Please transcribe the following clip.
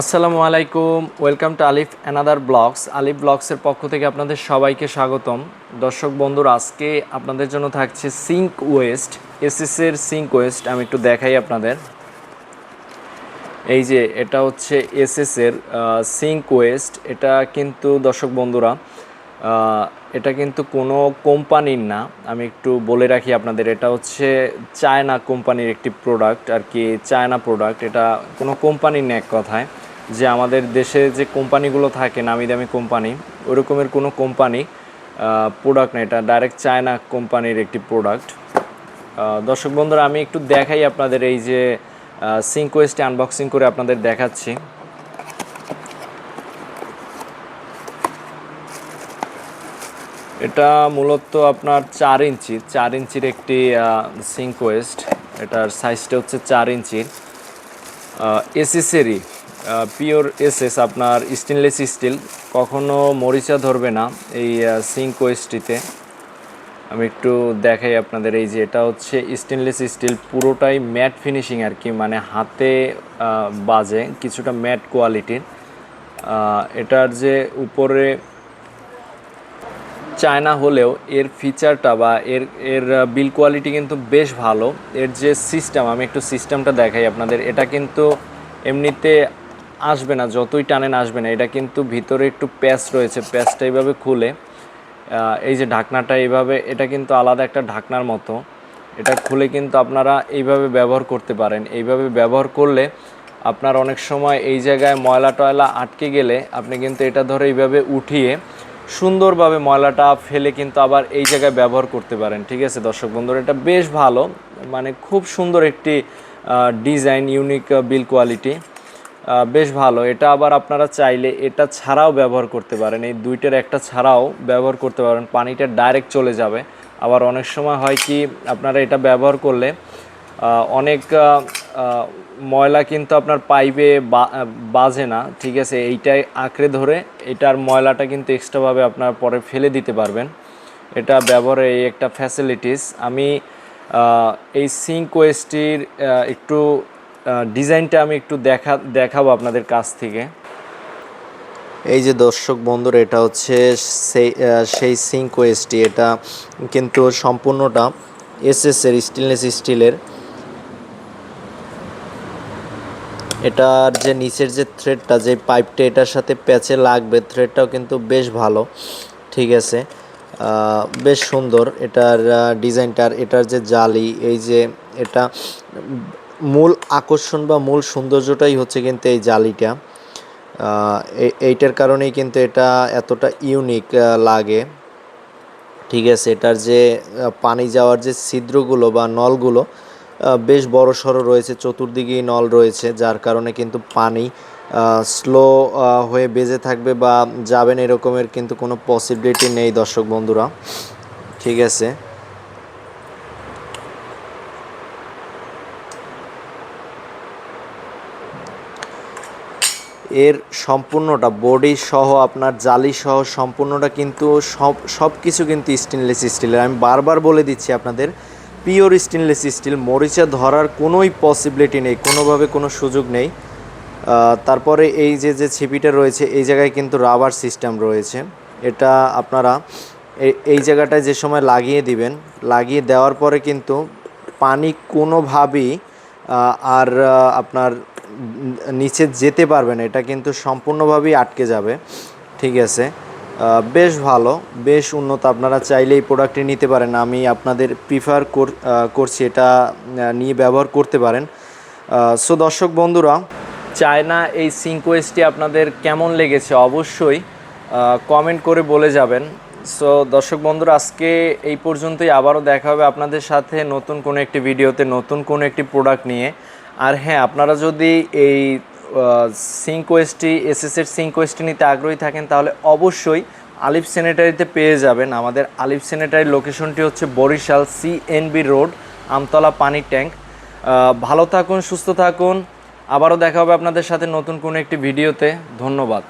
আসসালামু আলাইকুম, welcome to Alif another blogs. Alif ব্লগসের পক্ষ থেকে আপনাদের সবাইকে স্বাগতম। দর্শক বন্ধুরা, আজকে আপনাদের জন্য থাকছে সিঙ্ক ওয়েস্ট এসএসের সিঙ্ক ওয়েস্ট আমি একটু দেখাই আপনাদের। এই যে, এটা হচ্ছে এসএসের সিঙ্ক ওয়েস্ট এটা কিন্তু, দর্শক বন্ধুরা এটা কিন্তু কোনো কোম্পানির না। আমি একটু বলে রাখি আপনাদের, এটা হচ্ছে চায়না কোম্পানির একটি প্রোডাক্ট আর কি চায়না প্রোডাক্ট এটা কোনো কোম্পানির না এক কথায়। যে আমাদের দেশে যে কোম্পানিগুলো থাকে নামি দামি কোম্পানি, ওরকমের কোনো কোম্পানি প্রোডাক্ট না। এটা ডাইরেক্ট চায়না কোম্পানির একটি প্রোডাক্ট দর্শক বন্ধুরা, আমি একটু দেখাই আপনাদের এই যে সিঙ্কোয়েস্টে আনবক্সিং করে আপনাদের দেখাচ্ছি। এটা মূলত আপনার চার ইঞ্চি, চার ইঞ্চির একটি সিঙ্কোয়েস্ট এটার সাইজটা হচ্ছে চার ইঞ্চির। এসএসেরই পিওর এসএস আপনার স্টেনলেস স্টিল কখনো মরিচা ধরবে না এই সিঙ্কোয়েস্টটিতে আমি একটু দেখাই আপনাদের এই যে এটা হচ্ছে স্টেনলেস স্টিল পুরোটাই ম্যাট ফিনিশিং আর কি মানে হাতে বাজে, কিছুটা ম্যাট কোয়ালিটির এটার যে উপরে চায়না হলেও এর ফিচারটা বা এর এর বিল কোয়ালিটি কিন্তু বেশ ভালো। এর যে সিস্টেম আমি একটু সিস্টেমটা দেখাই আপনাদের। এটা কিন্তু এমনিতে আসবে না, যতই টানেন আসবে না। এটা কিন্তু ভিতরে একটু প্যাচ রয়েছে, প্যাচটা এইভাবে খুলে এই যে ঢাকনাটা এইভাবে, এটা কিন্তু আলাদা একটা ঢাকনার মতো। এটা খুলে কিন্তু আপনারা এইভাবে ব্যবহার করতে পারেন। এইভাবে ব্যবহার করলে আপনার অনেক সময় এই জায়গায় ময়লা টয়লা আটকে গেলে আপনি কিন্তু এটা ধরে এইভাবে উঠিয়ে সুন্দরভাবে ময়লাটা ফেলে কিন্তু আবার এই জায়গায় ব্যবহার করতে পারেন। ঠিক আছে দর্শক বন্ধুরা, এটা বেশ ভালো মানে খুব সুন্দর একটি ডিজাইন ইউনিক বিল কোয়ালিটি বেশ ভালো। এটা আবার আপনারা চাইলে এটা ছাড়াও ব্যবহার করতে পারেন। এই দুইটার একটা ছাড়াও ব্যবহার করতে পারেন। পানিটা ডাইরেক্ট চলে যাবে। আবার অনেক সময় হয় কি, আপনারা এটা ব্যবহার করলে অনেক ময়লা কিন্তু আপনার পাইপে বাজে না। ঠিক আছে, এইটাই আঁকড়ে ধরে এটার ময়লাটা কিন্তু এক্সট্রাভাবে আপনার পরে ফেলে দিতে পারবেন। এটা ব্যবহারের এই একটা ফ্যাসিলিটিস আমি এই সিঙ্ক ওয়েস্টির একটু ডিজাইনটা আমি একটু দেখা, দেখাবো আপনাদের কাছ থেকে। এই যে দর্শক বন্ধুরা, এটা হচ্ছে সেই সেই সিঙ্ক ওয়েস্টি এটা কিন্তু সম্পূর্ণটা এসএস এর স্টেনলেস স্টিলের এটার যে নিচের যে থ্রেডটা যে পাইপটা এটার সাথে প্যাচে লাগবে থ্রেডটাও কিন্তু বেশ ভালো, ঠিক আছে। বেশ সুন্দর, এটার ডিজাইনটার, এটার যে জালি, এই যে এটা মূল আকর্ষণ বা মূল সৌন্দর্যটাই হচ্ছে কিন্তু এই জালিটা। এইটার কারণেই কিন্তু এটা এতটা ইউনিক লাগে। ঠিক আছে, এটার যে পানি যাওয়ার যে ছিদ্রগুলো বা নলগুলো বেশ বড় সড়ো রয়েছে, চতুর্দিকেই নল রয়েছে, যার কারণে কিন্তু পানি স্লো হয়ে বেজে থাকবে বা যাবেন এরকমের কিন্তু কোনো পসিবিলিটি নেই দর্শক বন্ধুরা। ঠিক আছে। এর সম্পূর্ণটা বডি সহ আপনার জালি সহ সম্পূর্ণটা কিন্তু সব সব কিছু কিন্তু স্টেনলেস স্টিলের আমি বারবার বলে দিচ্ছি আপনাদের পিওর স্টেনলেস স্টিল মরিচা ধরার কোনোই পসিবিলিটি নেই, কোনোভাবে কোনো সুযোগ নেই। তারপরে এই যে যে ছিপিটা রয়েছে, এই জায়গায় কিন্তু রাবার সিস্টেম রয়েছে। এটা আপনারা এই- জায়গাটায় যে সময় লাগিয়ে দিবেন, লাগিয়ে দেওয়ার পরে কিন্তু পানি কোনোভাবেই আর আপনার নিচে যেতে পারবে না, এটা কিন্তু সম্পূর্ণভাবেই আটকে যাবে। ঠিক আছে? বেশ ভালো, বেশ উন্নত। আপনারা চাইলে এই প্রোডাক্টটি নিতে পারেন। আমি আপনাদের প্রিফার করছি এটা নিয়ে ব্যবহার করতে পারেন। সো দর্শক বন্ধুরা, চায়না এই সিঙ্কোয়েস্টটি আপনাদের কেমন লেগেছে? অবশ্যই কমেন্ট করে বলে যাবেন। সো দর্শক বন্ধুরা, আজকে এই পর্যন্তই। আবারও দেখা হবে আপনাদের সাথে নতুন কোনো একটি ভিডিওতে নতুন কোনো একটি প্রোডাক্ট নিয়ে। আর হ্যাঁ আপনারা যদি এই সিঙ্কোয়েস্টটি এসএসের সিঙ্কোয়েস্টি নিতে আগ্রহী থাকেন, তাহলে অবশ্যই আলিফ সেনেটারিতে পেয়ে যাবেন। আমাদের আলিফ সেনেটারির লোকেশনটি হচ্ছে বরিশাল সিএনবি রোড আমতলা পানি ট্যাঙ্ক। ভালো থাকুন, সুস্থ থাকুন। আবারও দেখা হবে আপনাদের সাথে নতুন কোনো একটি ভিডিওতে। ধন্যবাদ।